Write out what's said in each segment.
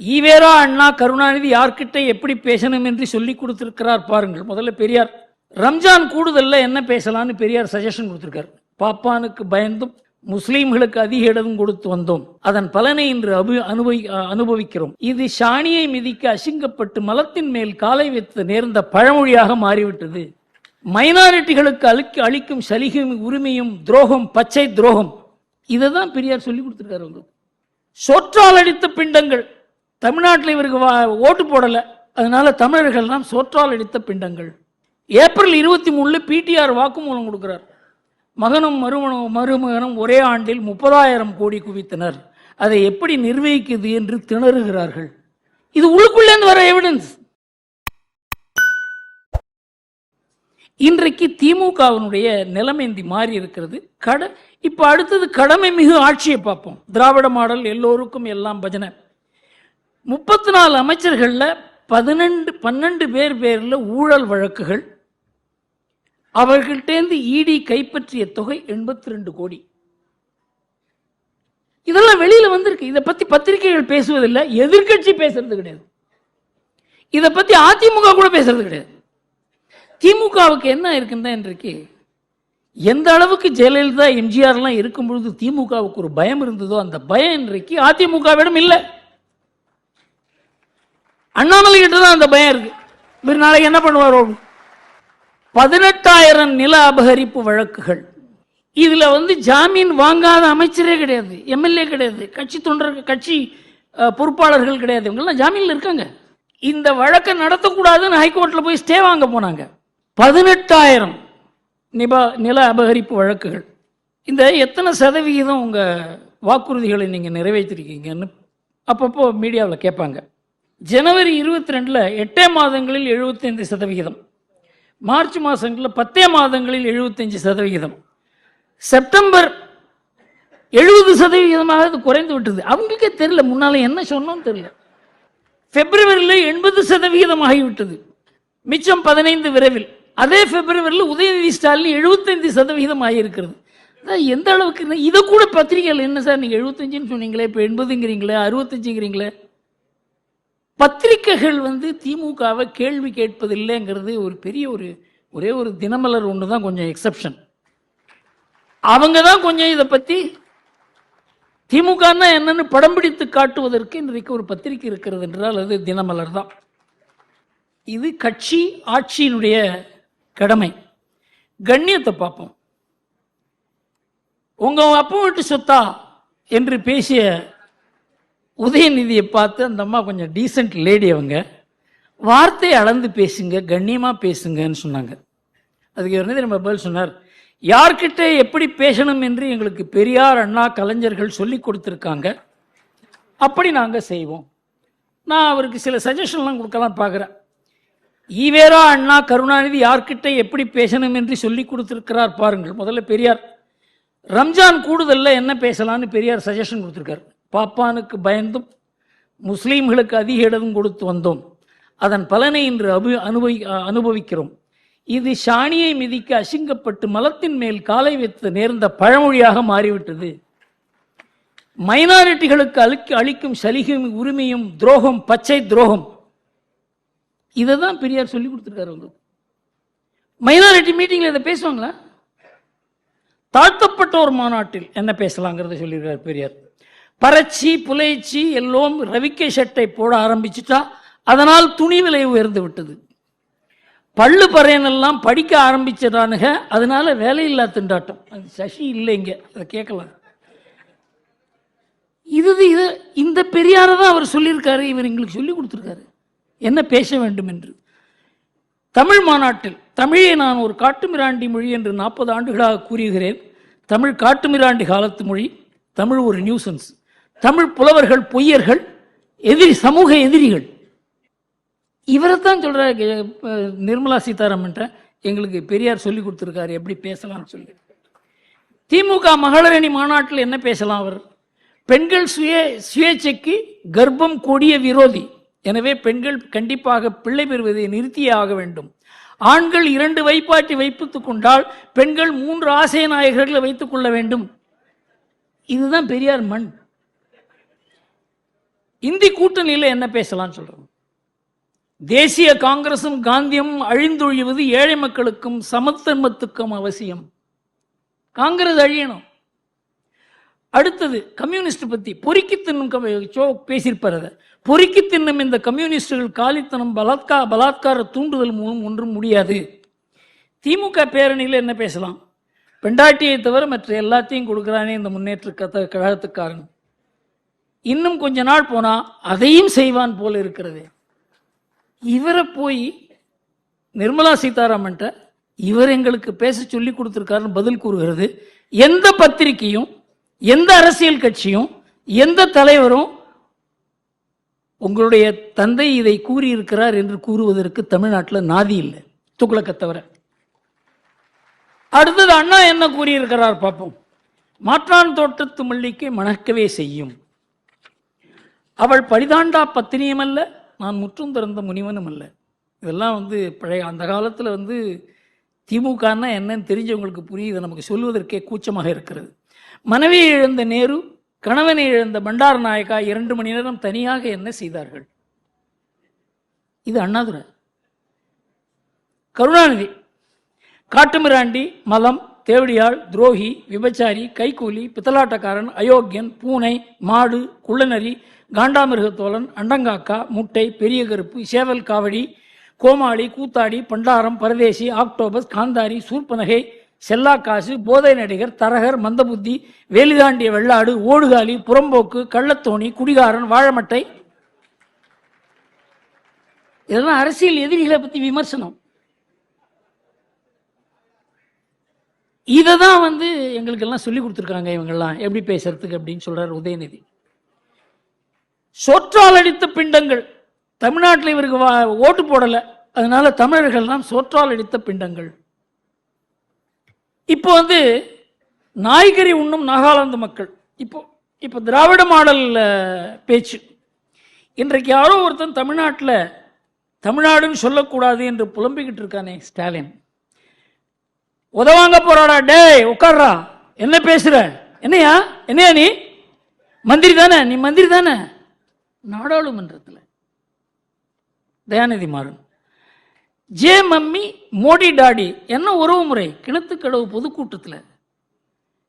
ஈவேரா அண்ணா கருணாநிதி யார்கிட்ட எப்படி பேசணும் என்று சொல்லி கொடுத்திருக்கிறார் பாருங்கள். முதல்ல பெரியார். ரம்ஜான் கூடுதல்ல என்ன பேசலாம்னு பெரியார் சஜஷன் கொடுத்திருக்கார். பாப்பானுக்கு பயந்தும் முஸ்லீம்களுக்கு அதிக இடம் கொடுத்து வந்தோம். அதன் பலனை இன்று அபு அனுபவி அனுபவிக்கிறோம். இது சாணியை மிதிக்க அசிங்கப்பட்டு மலத்தின் மேல் காலை வைத்து நேர்ந்த பழமொழியாக மாறிவிட்டது. மைனாரிட்டிகளுக்கு அழிக்க அளிக்கும் சலுகையும் உரிமையும் துரோகம் பச்சை துரோகம். இதை தான் பெரியார் சொல்லி கொடுத்துருக்காரு உங்களுக்கு. சொற்றால் அடித்த பிண்டங்கள். தமிழ்நாட்டில் இவருக்கு வா- ஓட்டு போடலை. அதனால தமிழர்கள்லாம் சோற்றால் அடித்த பிண்டங்கள். ஏப்ரல் இருபத்தி மூணில் பிடிஆர் வாக்குமூலம் கொடுக்கிறார். மகனும் மருமனும் மருமகனும் ஒரே ஆண்டில் முப்பதாயிரம் கோடி குவித்தனர். அதை எப்படி நிர்வகிக்குது என்று திணறுகிறார்கள். இது உள்ளுக்குள்ளேருந்து வர எவிடன்ஸ் இன்றைக்கு திமுகவினுடைய நிலைமை இந்த மாறி இருக்கிறது. கட இப்போ அடுத்தது கடமை மிகு ஆட்சியை பார்ப்போம். திராவிட மாடல் எல்லோருக்கும் எல்லாம் பஜனை. முப்பத்தி நாலு அமைச்சர்களில் பதினெண்டு பன்னெண்டு பேர் பேரில் ஊழல் வழக்குகள். அவர்கள்டேந்து இடி கைப்பற்றிய தொகை எண்பத்தி ரெண்டு கோடி. இதெல்லாம் வெளியில் வந்திருக்கு. இதை பற்றி பத்திரிகைகள் பேசுவதில்லை எதிர்க்கட்சி பேசுறது கிடையாது. இதை பற்றி அதிமுக கூட பேசுறது கிடையாது. திமுகவுக்கு என்ன இருக்குன்னா இன்றைக்கு எந்த அளவுக்கு ஜெயலலிதா எம்ஜிஆர்லாம் இருக்கும் பொழுது திமுகவுக்கு ஒரு பயம் இருந்ததோ அந்த பயம் இன்றைக்கு அதிமுகவிடம் இல்லை. அண்ணாமலை கிட்ட தான் அந்த பயம் இருக்கு. இவர் நாளைக்கு என்ன பண்ணுவாரோ பதினெட்டாயிரம் நில அபகரிப்பு வழக்குகள். இதில் வந்து ஜாமீன் வாங்காத அமைச்சரே கிடையாது எம்எல்ஏ கிடையாது கட்சி தொண்டர்கள் கட்சி பொறுப்பாளர்கள் கிடையாது. இவங்கெல்லாம் ஜாமீனில் இருக்காங்க. இந்த வழக்கை நடத்தக்கூடாதுன்னு ஹைகோர்ட்டில் போய் ஸ்டே வாங்க போனாங்க. பதினெட்டாயிரம் நிபா நில அபகரிப்பு வழக்குகள். இந்த எத்தனை சதவிகிதம் உங்கள் வாக்குறுதிகளை நீங்கள் நிறைவேற்றிருக்கீங்கன்னு அப்பப்போ மீடியாவில் கேட்பாங்க. ஜனவரி இருபத்தி ரெண்டில் எட்டே மாதங்களில் எழுபத்தைந்து சதவிகிதம். மார்ச் மாதங்களில் பத்தே மாதங்களில் எழுபத்தஞ்சு சதவிகிதம். செப்டம்பர் எழுபது சதவிகிதமாக அது குறைந்து விட்டது. அவங்களுக்கே தெரியல முன்னால் என்ன சொன்னோம் தெரியல. பிப்ரவரியில் எண்பது சதவிகிதம் ஆகிவிட்டது மிச்சம் பதினைந்து விரைவில். அதே பிப்ரவரியில் உதயநிதி ஸ்டாலின் எழுபத்தைந்து சதவிகிதம் ஆகியிருக்கிறது எந்த அளவுக்கு இதை கூட பத்திரிகைகள் என்ன சார் நீங்கள் எழுபத்தஞ்சுன்னு சொன்னீங்களே இப்போ எண்பதுங்கிறீங்களே அறுபத்தஞ்சுங்கிறீங்களே பத்திரிகைகள் வந்து திமுகவை கேள்வி கேட்பதில்லைங்கிறது ஒரு பெரிய ஒரு ஒரே ஒரு தினமலர் ஒன்று தான் கொஞ்சம் எக்ஸப்ஷன் அவங்க தான் கொஞ்சம் இதை பற்றி திமுகன்னா என்னன்னு படம் பிடித்து காட்டுவதற்கு இன்றைக்கு ஒரு பத்திரிகை இருக்கிறது என்றால் அது தினமலர் தான். இது கட்சி ஆட்சியினுடைய கடமை. கண்ணியத்தை பார்ப்போம். உங்கள் அப்பா வீட்டு சொத்தா என்று பேசிய உதயநிதியை பார்த்து அந்த அம்மா கொஞ்சம் டீசெண்ட் லேடி அவங்க. வார்த்தை அளந்து பேசுங்க கண்ணியமாக பேசுங்கன்னு சொன்னாங்க. அதுக்கு இவர் நம்ம பதில் சொன்னார். யார்கிட்ட எப்படி பேசணும் என்று எங்களுக்கு பெரியார் அண்ணா கலைஞர்கள் சொல்லி கொடுத்துருக்காங்க. அப்படி நாங்கள் செய்வோம். நான் அவருக்கு சில சஜஷன்லாம் கொடுக்கலாம் பார்க்குறேன். ஈவேரா அண்ணா கருணாநிதி யார்கிட்ட எப்படி பேசணும் என்று சொல்லி கொடுத்துருக்கிறார் பாருங்கள். முதல்ல பெரியார். ரம்ஜான் கூடுதலில் என்ன பேசலாம்னு பெரியார் சஜஷன் கொடுத்துருக்காரு. பாப்பானுக்கு பயந்தும் முஸ்லீம்களுக்கு அதிக இடம் கொடுத்து வந்தோம். அதன் பலனை இன்று அபு அனுபவி அனுபவிக்கிறோம். இது சாணியை மிதிக்க அசிங்கப்பட்டு மலத்தின் மேல் காலை வைத்து நேர்ந்த பழமொழியாக மாறிவிட்டது. மைனாரிட்டிகளுக்கு அளிக்க அளிக்கும் சலுகையும் உரிமையும் துரோகம் பச்சை துரோகம். இதை தான் பெரியார் சொல்லி கொடுத்துருக்காரு உங்களுக்கு மைனாரிட்டி மீட்டிங்கில் இதை பேசுவாங்களா? தாழ்த்தப்பட்ட ஒரு மாநாட்டில் என்ன பேசலாங்கிறத சொல்லியிருக்கார் பெரியார். பறச்சி புலைச்சி எல்லோரும் ரவிக்கை ஷர்ட்டை போட ஆரம்பிச்சுட்டா அதனால் துணி விலை உயர்ந்து விட்டது. பள்ளு பறையனெல்லாம் படிக்க ஆரம்பிச்சிடானுங்க அதனால வேலையில்லா திண்டாட்டம். அது சசி இல்லைங்க அதை கேட்கலாம். இது இது இந்த பெரியாரை தான் அவர் சொல்லியிருக்காரு இவர் எங்களுக்கு சொல்லி கொடுத்துருக்காரு. என்ன பேச வேண்டும் என்று தமிழ் மாநாட்டில் தமிழை நான் ஒரு காட்டுமிராண்டி மொழி என்று நாற்பது ஆண்டுகளாக கூறுகிறேன் தமிழ் காட்டுமிராண்டி காலத்து மொழி தமிழ் ஒரு நியூசன்ஸ். தமிழ் புலவர்கள் பொய்யர்கள் எதிரி சமூக எதிரிகள். இவரை தான் சொல்கிறார் நிர்மலா சீதாராமன்ற. எங்களுக்கு பெரியார் சொல்லி கொடுத்துருக்காரு எப்படி பேசலாம்னு சொல்லி. திமுக மகளிரணி மாநாட்டில் என்ன பேசலாம் அவர்? பெண்கள் சுய சுயேட்சைக்கு கர்ப்பம் கொடிய விரோதி. எனவே பெண்கள் கண்டிப்பாக பிள்ளை பெறுவதை நிறுத்தியே ஆக வேண்டும். ஆண்கள் இரண்டு வைப்பாட்டி வைப்பித்துக் கொண்டால் பெண்கள் மூன்று ஆசை நாயகர்களை வைத்துக் கொள்ள வேண்டும். இதுதான் பெரியார் மண். இந்தி கூட்டணியில் என்ன பேசலாம்னு சொல்றோம்? தேசிய காங்கிரசும் காந்தியும் அழிந்தொழிவது ஏழை மக்களுக்கும் சமத்தன்மத்துக்கும் அவசியம். காங்கிரஸ் அழியணும். அடுத்தது கம்யூனிஸ்ட் பத்தி பொறுக்கி தின்னும் சோ பேசியிருப்பார் அதை. பொறுக்கி தின்னும் இந்த கம்யூனிஸ்டுகள் காலித்தனம் பலாத்கா பலாத்கார தூண்டுதல் மூலம் ஒன்றும் முடியாது. திமுக பேரணியில் என்ன பேசலாம்? பெண்டாட்டியை தவிர மற்ற எல்லாத்தையும் கொடுக்குறானே இந்த முன்னேற்ற கத கழகத்துக்காரன் இன்னும் கொஞ்ச நாள் போனால் அதையும் செய்வான் போல இருக்கிறது. இவரை போய் நிர்மலா சீதாராமன்ட்ட இவர் எங்களுக்கு பேச சொல்லி கொடுத்துருக்காருன்னு பதில் கூறுகிறது. எந்த பத்திரிகையும் எந்த அரசியல் கட்சியும் எந்த தலைவரும் உங்களுடைய தந்தை இதை கூறியிருக்கிறார் என்று கூறுவதற்கு தமிழ்நாட்டில் நாதி இல்லை. துக்ளக்கை தவிர அடுத்தது அண்ணா என்ன கூறியிருக்கிறார் பார்ப்போம். மாற்றான் தோட்டத்து மல்லிக்கு மணக்கவே செய்யும். அவள் பரிதாண்டா பத்தினியும் அல்ல நான் முற்றும் திறந்த முனிவனும் அல்ல. இதெல்லாம் வந்து பழைய அந்த காலத்தில் வந்து திமுகன்னா என்னன்னு தெரிஞ்சவங்களுக்கு புரியுது. நமக்கு சொல்வதற்கே கூச்சமாக இருக்கிறது. மனைவியை இழந்த நேரு கணவனை இழந்த பண்டார நாயக்கா இரண்டு மணி நேரம் தனியாக என்ன செய்தார்கள்? இது அண்ணாதுரை. கருணாநிதி காட்டுமிராண்டி மலம் தேவடியாள் துரோகி விபச்சாரி கைக்கூலி பித்தலாட்டக்காரன் அயோக்கியன் பூனை மாடு குள்ளநரி காண்டாமிருகத்தோழன் அண்டங்காக்கா முட்டை பெரிய கருப்பு சேவல் காவடி கோமாளி கூத்தாடி பண்டாரம் பரதேசி ஆக்டோபஸ் காந்தாரி சூர்பனகை செல்லாக்காசு போதை நடிகர் தரகர் மந்தபுத்தி வேலிதாண்டிய வெள்ளாடு ஓடுகாலி புறம்போக்கு கள்ளத்தோணி குடிகாரன் வாழமட்டை. இதெல்லாம் அரசியல் எதிரிகளை பற்றி விமர்சனம். இதை தான் வந்து எங்களுக்கெல்லாம் சொல்லி கொடுத்துருக்காங்க இவங்கெல்லாம். எப்படி பேசுறதுக்கு அப்படின்னு சொல்கிறார் உதயநிதி. சோற்றால் அடித்த பிண்டங்கள். தமிழ்நாட்டில் இவருக்கு வா- ஓட்டு போடலை. அதனால தமிழர்கள்லாம் சோற்றால் அடித்த பிண்டங்கள். இப்போ வந்து நாய்கறி உண்ணும் நாகாலாந்து மக்கள். இப்போ இப்போ திராவிட மாடல் பேச்சு. இன்றைக்கு யாரோ ஒருத்தன் தமிழ்நாட்டில் தமிழ்நாடுன்னு சொல்லக்கூடாது என்று புலம்பிக்கிட்டு இருக்கானே ஸ்டாலின். உதவாங்க போறாடா. டேய் உட்காடுறா என்ன பேசுற? என்னையா? என்னையா நீ? மந்திரி தானே? நீ மந்திரி தானே? நாடாளுமன்றத்தில். தயாநிதி மாறன் ஜே மம்மி மோடி டாடி என்ன உறவு முறை? கிணத்துக்கடவு பொதுக்கூட்டத்தில்.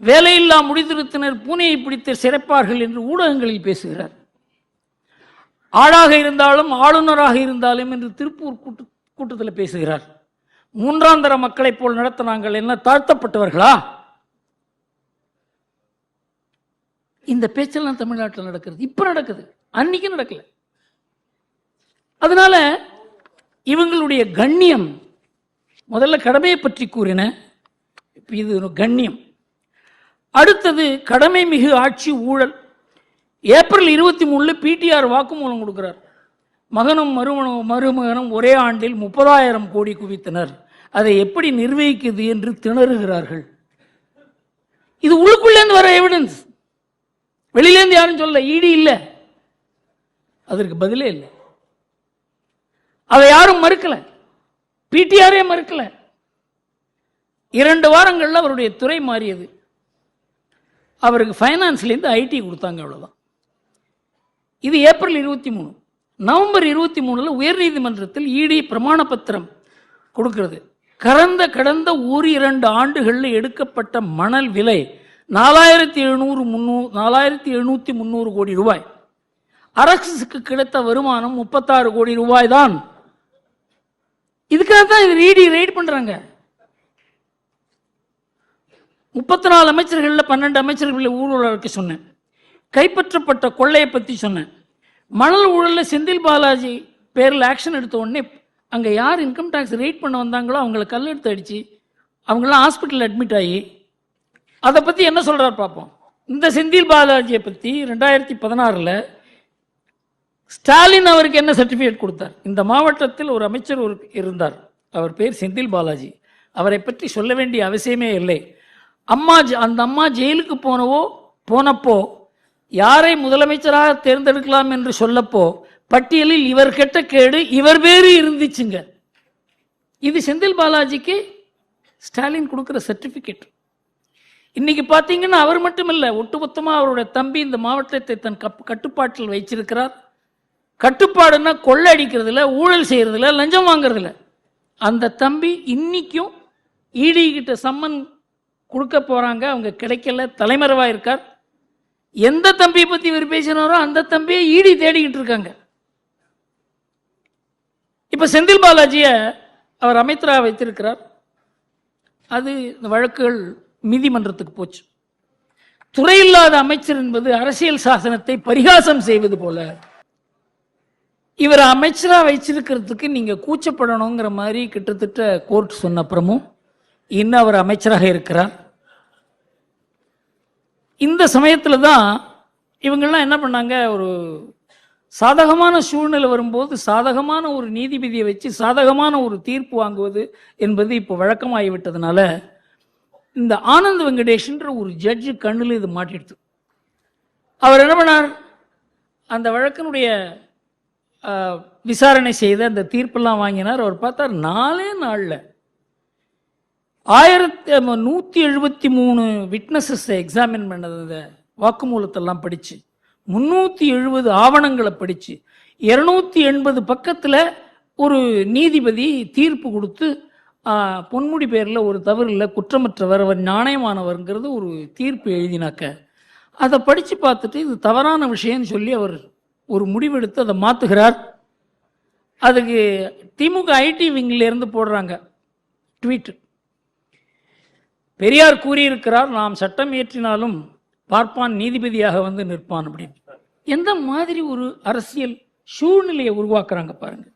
வேலையில்லா முடிதிருத்தினர் பூனையை பிடித்து சிறப்பார்கள் என்று ஊடகங்களில் பேசுகிறார். ஆளாக இருந்தாலும் ஆளுநராக இருந்தாலும் என்று திருப்பூர் கூட்டு கூட்டத்தில் பேசுகிறார். மூன்றாம் தர மக்களைப் போல் நடத்தினாங்கள் என்ன தாழ்த்தப்பட்டவர்களா? இந்த பேச்செல்லாம் தமிழ்நாட்டில் நடக்கிறது. இப்ப நடக்குது. அன்னைக்கு நடக்கல. அதனால இவங்களுடைய கண்ணியம் முதல்ல கடமையை பற்றி கூறின இது ஒரு கண்ணியம். அடுத்தது கடமை மிகு ஆட்சி ஊழல். ஏப்ரல் இருபத்தி மூணுல பிடிஆர் வாக்குமூலம் கொடுக்கிறார். மகனும் மருமனும் மருமகனும் ஒரே ஆண்டில் முப்பதாயிரம் கோடி குவித்தனர். அதை எப்படி நிர்வகிக்குது என்று திணறுகிறார்கள். இது உள்ளுக்குள்ளேருந்து வர எவிடன்ஸ் வெளியிலேருந்து யாரும் சொல்ல ஈடி இல்லை. அதற்கு பதிலே இல்லை. அதை யாரும் மறுக்கல. பிடிஆரே மறுக்கல. இரண்டு வாரங்களில் அவருடைய துறை மாறியது. அவருக்கு ஃபைனான்ஸ்லேருந்து ஐடி கொடுத்தாங்க அவ்வளோதான் இது ஏப்ரல் இருபத்தி மூணு. நவம்பர் இருபத்தி மூணில் உயர்நீதிமன்றத்தில் இடி பிரமாண பத்திரம் கொடுக்கிறது. கடந்த கடந்த ஒரு இரண்டு ஆண்டுகளில் எடுக்கப்பட்ட மணல் விலை நாலாயிரத்தி எழுநூறு முந்நூறு நாலாயிரத்தி எழுநூற்றி முந்நூறு கோடி ரூபாய். அரசுக்கு கிடைத்த வருமானம் முப்பத்தாறு கோடி ரூபாய் தான். இதுக்காக தான் இது இடி ரைட் பண்ணுறாங்க முப்பத்தி நாலு அமைச்சர்களில் பன்னெண்டு அமைச்சர்களில் ஊழலுக்கு சொன்னேன். கைப்பற்றப்பட்ட கொள்ளையை பற்றி சொன்னேன். மணல் ஊழலில் செந்தில் பாலாஜி பேரில் ஆக்ஷன் எடுத்த உடனே அங்கே யார் இன்கம் டேக்ஸ் ரைட் பண்ண வந்தாங்களோ அவங்கள கல் எடுத்து அடித்து அவங்களாம் ஹாஸ்பிட்டலில் அட்மிட் ஆகி அதை பற்றி என்ன சொல்கிறார் பார்ப்போம். இந்த செந்தில் பாலாஜியை பற்றி ரெண்டாயிரத்தி பதினாறில் ஸ்டாலின் அவருக்கு என்ன சர்டிஃபிகேட் கொடுத்தார்? இந்த மாவட்டத்தில் ஒரு அமைச்சர் ஒரு இருந்தார். அவர் பேர் செந்தில் பாலாஜி. அவரை பற்றி சொல்ல வேண்டிய அவசியமே இல்லை. அம்மா அந்த அம்மா ஜெயிலுக்கு போனவோ போனப்போ யாரை முதலமைச்சராக தேர்ந்தெடுக்கலாம் என்று சொல்லப்போ பட்டியலில் இவர் கெட்ட கேடு இவர் பேரு இருந்துச்சுங்க. இது செந்தில் பாலாஜிக்கு ஸ்டாலின் கொடுக்குற சர்டிஃபிகேட். இன்னைக்கு பார்த்தீங்கன்னா அவர் மட்டுமில்ல ஒட்டுமொத்தமாக அவருடைய தம்பி இந்த மாவட்டத்தை தன் கப் கட்டுப்பாட்டில் வைச்சிருக்கிறார் கட்டுப்பாடுன்னா கொள்ளை அடிக்கிறதுல ஊழல் செய்கிறதுல லஞ்சம் வாங்குறதுல. அந்த தம்பி இன்னைக்கும் ஈடி கிட்ட சம்மன் கொடுக்க போகிறாங்க அவங்க கிடைக்கல தலைமறைவாக இருக்கார். எந்த தம்பியை பத்தி இவர் பேசினாரோ அந்த தம்பியை ஈடி தேடிக்கிட்டு இருக்காங்க. இப்ப செந்தில் பாலாஜியை அவர் அமைச்சரா வைத்திருக்கிறார். அது இந்த வழக்குகள் நீதிமன்றத்துக்கு போச்சு. துறையில்லாத அமைச்சர் என்பது அரசியல் சாசனத்தை பரிகாசம் செய்வது போல இவர் அமைச்சரா வச்சிருக்கிறதுக்கு நீங்க கூச்சப்படணுங்கிற மாதிரி கிட்டத்தட்ட கோர்ட் சொன்ன அப்புறமும் இன்னும் அவர் அமைச்சராக இருக்கிறார். இந்த சமயத்தில் தான் இவங்கெல்லாம் என்ன பண்ணாங்க? ஒரு சாதகமான சூழ்நிலை வரும்போது சாதகமான ஒரு நீதிபதியை வச்சு சாதகமான ஒரு தீர்ப்பு வாங்குவது என்பது இப்போ வழக்கமாகிவிட்டதுனால இந்த ஆனந்த் வெங்கடேஷ்ன்ற ஒரு ஜட்ஜு கண்ணில் இது மாட்டிடுது. அவர் என்ன பண்ணார்? அந்த வழக்கினுடைய விசாரணை செய்த அந்த தீர்ப்பெல்லாம் வாங்கினார். அவர் பார்த்தார் நாலே நாளில் ஆயிரத்தி நூற்றி எழுபத்தி மூணு விட்னஸஸை எக்ஸாமின் பண்ணது அந்த வாக்குமூலத்தெல்லாம் படித்து முந்நூற்றி எழுபது ஆவணங்களை படித்து இரநூத்தி எண்பது பக்கத்தில் ஒரு நீதிபதி தீர்ப்பு கொடுத்து பொன்முடி பேரில் ஒரு தவறு இல்லை குற்றமற்றவர் அவர் நாணயமானவருங்கிறது ஒரு தீர்ப்பு எழுதினாக்க. அதை படித்து பார்த்துட்டு இது தவறான விஷயம்னு சொல்லி அவர் ஒரு முடிவெடுத்து அதை மாற்றுகிறார் அதுக்கு திமுக ஐடி விங்கிலேருந்து போடுறாங்க ட்வீட் பெரியார் கூறியிருக்கிறார் நாம் சட்டம் இயற்றினாலும் பார்ப்பான் நீதிபதியாக வந்து நிற்பான் அப்படின்னு எந்த மாதிரி ஒரு அரசியல் சூழ்நிலையை உருவாக்குறாங்க பாருங்கள்